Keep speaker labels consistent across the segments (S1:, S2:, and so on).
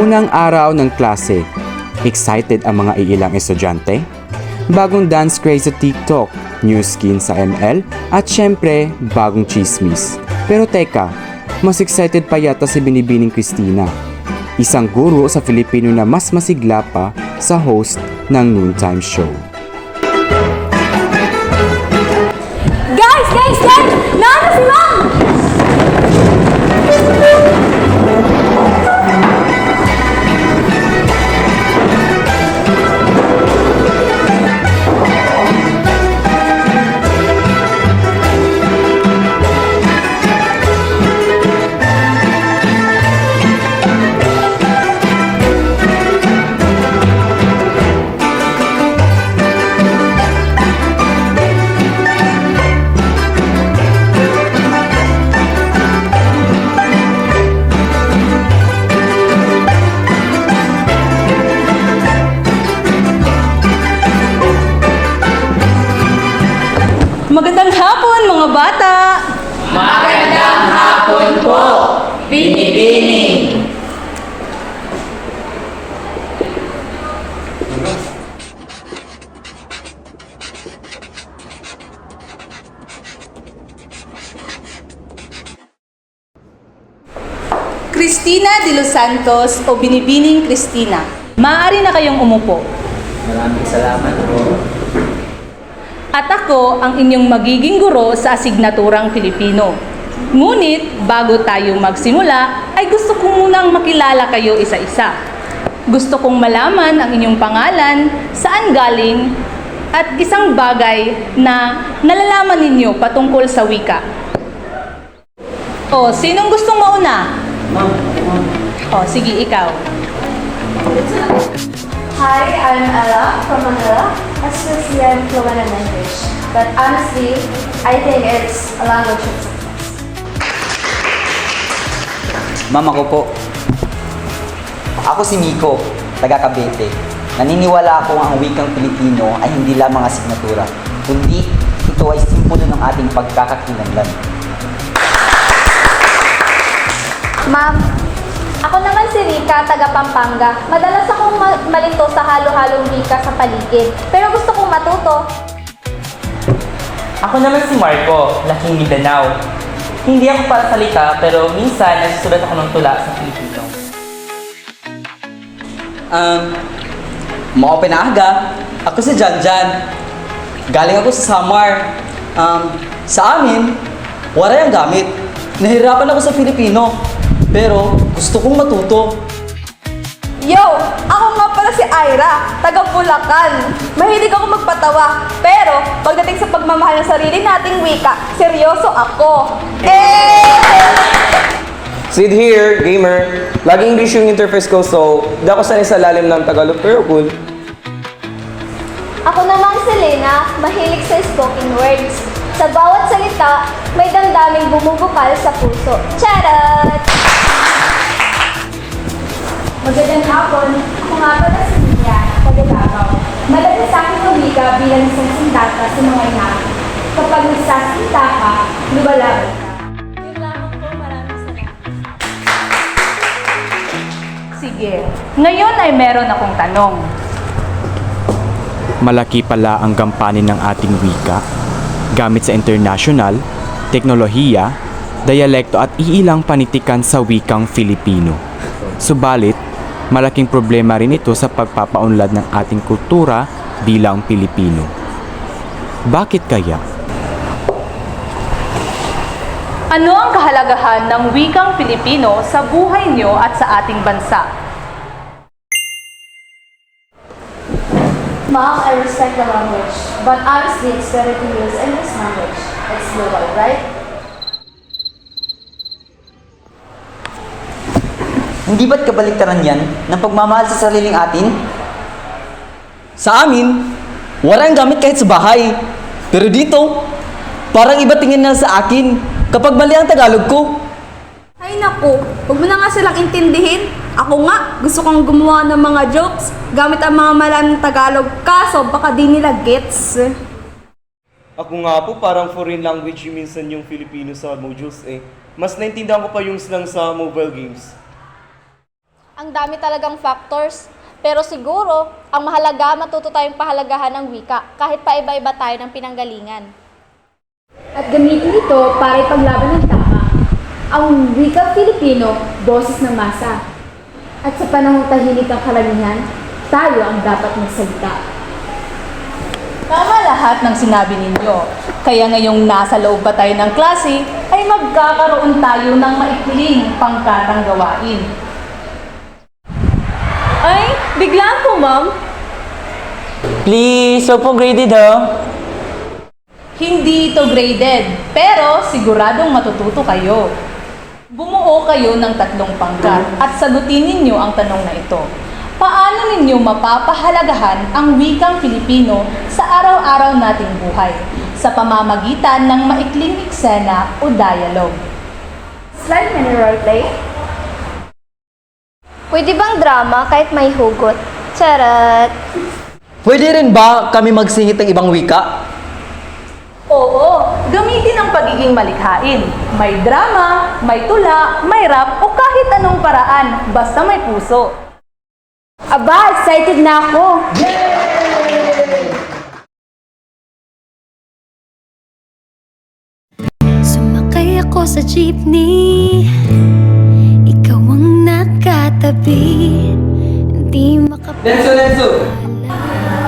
S1: Unang araw ng klase. Excited ang mga iilang estudyante? Bagong dance craze sa TikTok, new skin sa ML, at syempre, bagong chismis. Pero teka, mas excited pa yata si Binibining Christina. Isang guro sa Filipino na mas masigla pa sa host ng noontime show.
S2: Guys, guys, guys! Naano si Ma'am!
S3: Magandang hapon mga bata! Christina de los Santos o Binibining Christina. Maaari na kayong umupo.
S4: Maraming salamat po.
S3: At ako ang inyong magiging guro sa asignaturang Pilipino. Ngunit bago tayo magsimula, ay gusto ko munang makilala kayo isa-isa. Gusto kong malaman ang inyong pangalan, saan galing, at isang bagay na nalalaman ninyo patungkol sa wika. O, sinong gustong mauna? O, sige, ikaw.
S2: Hi, I'm Ella from Manila. As you can see, I'm fluent in English. But honestly, I think it's a language of success.
S4: Mama ko po. Ako si Miko, taga Cavite. Naniniwala ako ang wikang Pilipino ay hindi lamang asignatura, kundi ito ay simbolo ng ating pagkakakilanlan.
S2: Ma'am, ako naman si Rika, taga Pampanga. Madalas akong ma- malito sa halo-halong wika sa paligid. Pero gusto kong matuto.
S5: Ako naman si Marco, laking Mindanao. Hindi ako para salita, pero minsan nagsusulat ako ng tula sa Filipino.
S6: Um, mga pinaaga, ako si Janjan. Galing ako sa Samar. Um, sa amin, wala yung gamit. Nahirapan ako sa Filipino. Pero gusto kong matuto.
S7: Yo! Ako nga pala si Ira, taga Bulacan. Mahilig ako magpatawa, pero pagdating sa pagmamahal ng sarili nating wika, seryoso ako. Eh!
S8: Sid here, gamer. Lagi English yung interface ko, so di ako sanay sa lalim ng Tagalog, pero cool.
S2: Ako naman si Lena, mahilig sa spoken words. Sa bawat salita, may damdaming bumubukal sa puso. Charot! Magandang hapon. Ako nga pala si Mia, taga Davao. Madalas sa akin kumika bilang isang sindata sa mga inabi. Kapag nagsasinta ka, lumalaban ka. Yun lamang po, maraming salamat.
S3: Sige. Ngayon ay meron akong tanong.
S1: Malaki pala ang gampanin ng ating wika gamit sa international, teknolohiya, dialekto at iilang panitikan sa wikang Filipino. Subalit, malaking problema rin ito sa pagpapaunlad ng ating kultura bilang Pilipino. Bakit kaya?
S3: Ano ang kahalagahan ng wikang Pilipino sa buhay nyo at sa ating bansa?
S2: Mom, I respect the language, but honestly, it's better to use English language. It's global, right?
S4: Hindi ba't kabaliktaran yan ng pagmamahal sa sariling atin?
S6: Sa amin, wala yung gamit kahit sa bahay. Pero dito, parang iba tingin na sa akin kapag mali ang Tagalog ko.
S7: Ay naku, huwag mo na nga silang intindihin. Ako nga, gusto kong gumawa ng mga jokes gamit ang mga malaming Tagalog, kaso baka di nila gets.
S8: Ako nga po, parang foreign language yung minsan yung Filipino sa modules eh. Mas naintindihan ko pa yung slang sa mobile games.
S7: Ang dami talagang factors. Pero siguro, ang mahalaga matuto tayong pahalagahan ng wika kahit pa iba-iba tayo ng pinanggalingan.
S2: At gamitin ito para ipaglaban ng tama ang wikang Filipino, boses ng masa. At sa panahong tahimik ng karamihan, tayo ang dapat magsalita.
S3: Tama lahat ng sinabi ninyo. Kaya ngayong nasa loob pa tayo ng klase, ay magkakaroon tayo ng maikling pangkatang gawain. Ay, biglaan po ma'am.
S5: Please, huwag po graded ha.
S3: Hindi ito graded, pero siguradong matututo kayo. Bumuo kayo ng tatlong pangkat at sagutin ninyo ang tanong na ito. Paano ninyo mapapahalagahan ang wikang Filipino sa araw-araw nating buhay sa pamamagitan ng maikling eksena o dialogue?
S2: Slide mini roleplay.
S7: Pwede bang drama kahit may hugot? Charot!
S6: Pwede rin ba kami magsingit ng ibang wika?
S3: Oo, gamitin ang pagiging malikhain. May drama, may tula, may rap o kahit anong paraan, basta may puso.
S2: Aba, excited na ako!
S9: Sumakay ako sa jeepney nakatabi Hindi makapag
S8: Lenso, Lenso!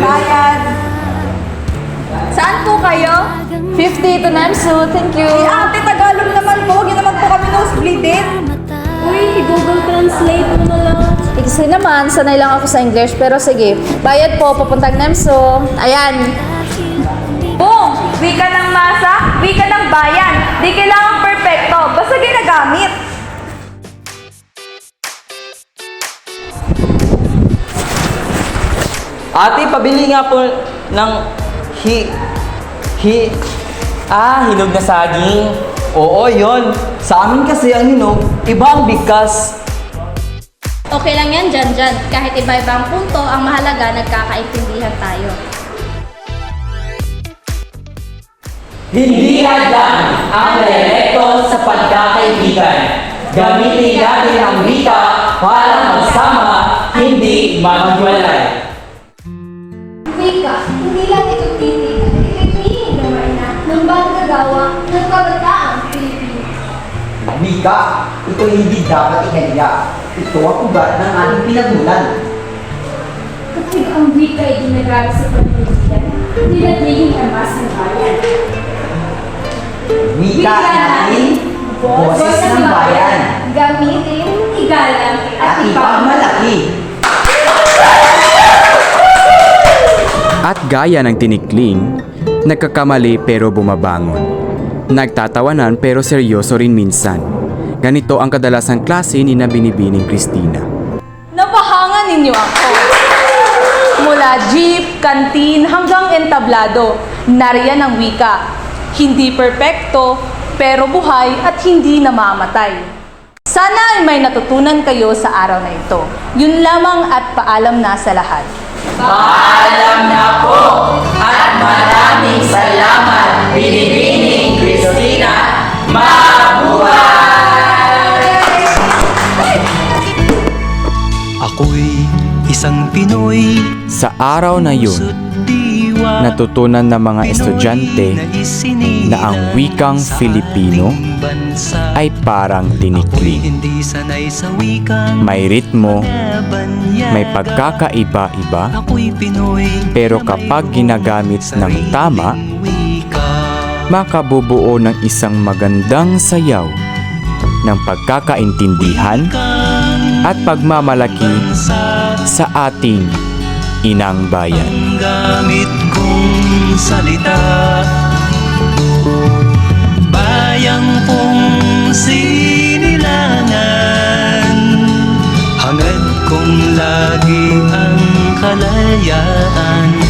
S7: Bayad! Saan po kayo? 50 to Namsu, thank you. Eh, ate, Tagalog naman po. Huwag naman po kami nosebleeded.
S9: Uy, Google Translate mo na lang
S7: Eh, kasi naman, sanay lang ako sa English. Pero sige, bayad po, papuntang Namsu. Ayan. Boom! Wika ng masa, wika ng bayan. Di kailangan perfecto, basta ginagamit.
S6: Ate, pabili nga po ng hi... hi...
S5: Ah, hinog na saging.
S6: Oo, yon. Sa amin kasi ang hinog, iba ang bigkas.
S7: Okay lang yan dyan, dyan. Kahit iba-iba ang punto, ang mahalaga, nagkakaintindihan tayo.
S5: Hindi hadlang ang dialekto sa pagkakaibigan. Gamitin natin ang wika para magsama, hindi magwalay.
S2: Wika, ito
S4: hindi dapat ihalya. Ito ang ugat ng ating pinagmulan.
S2: Kapag ang wika ay ginagamit sa pagpilitan, hindi nagiging amas ng bayan.
S4: Wika natin, boses ng bayan.
S2: Gamitin, igalang, at
S4: At ipagmalaki.
S1: At gaya ng tinikling, nagkakamali pero bumabangon. Nagtatawanan pero seryoso rin minsan. Ganito ang kadalasang klase ni na Binibining Christina.
S3: Napahangan ninyo ako. Mula jeep, kantin, hanggang entablado, nariyan ang wika. Hindi perpekto, pero buhay at hindi namamatay. Sana ay may natutunan kayo sa araw na ito. Yun lamang at paalam na sa lahat.
S5: Paalam na po at maraming salamat, Binibining Christina. Mabuhay!
S10: Ako'y isang Pinoy.
S1: Sa araw na yun, natutunan ng mga estudyante na ang wikang Filipino ay parang
S10: wikang
S1: May ritmo, may pagkakaiba-iba, pero kapag ginagamit ng tama, makabubuo ng isang magandang sayaw ng pagkakaintindihan at pagmamalaki
S10: sa
S1: ating inang bayan.
S10: gamit kong salita Bayang kong sinilangan Hangad kong lagi ang kalayaan